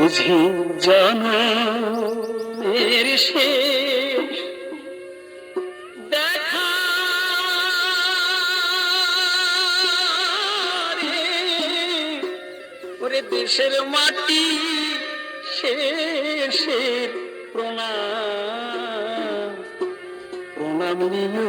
বুঝি জনের শেষ দেখা রে, ওরে দেশের মাটি শেষের প্রণাম। প্রণাম নিও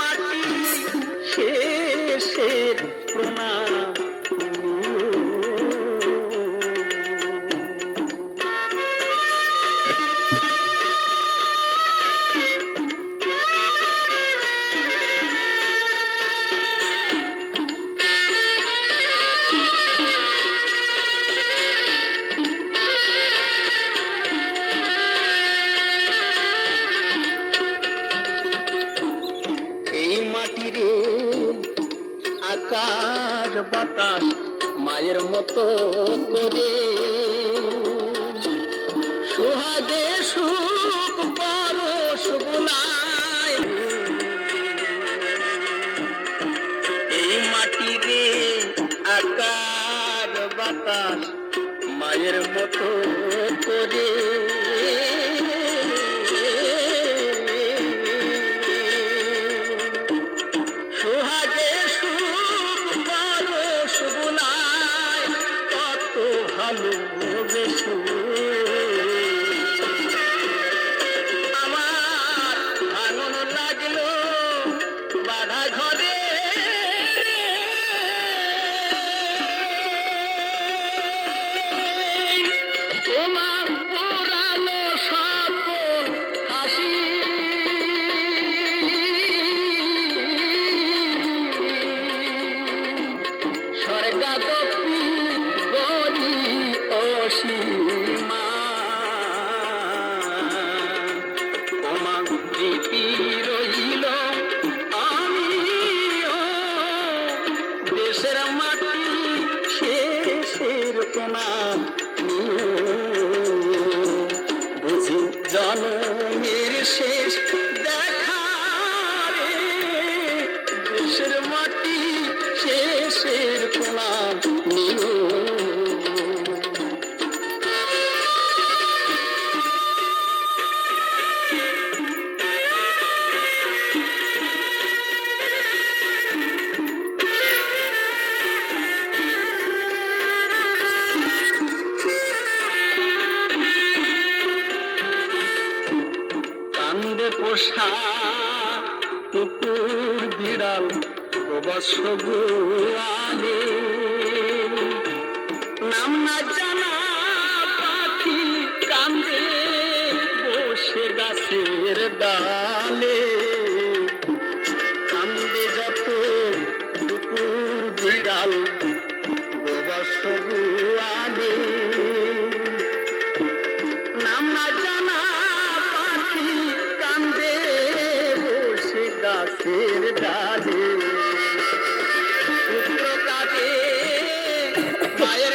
ఎత్తునా বাতাস মায়ের মতো করে। সোহাগে সুখ পরশ বোলায় এই মাটিরে আকাশ বাতাস মায়ের মতো করে। ভালোবেসে আমার আনন্দ লাগল বাধা ঘরে। তোমার পুরানো সকল হাসি স্বর্গাদপি জন্মের শেষ দেখা রে। দেশের মাটি শেষের তোমার পোষা কুকুর বিড়াল অবশ্য গোয়ালে নাম না জানা পাখি কান্দে বসে গাছের ডালে কান্দে যত কুকুর বিড়াল পথের কাজে পুত্র কাজে মায়ের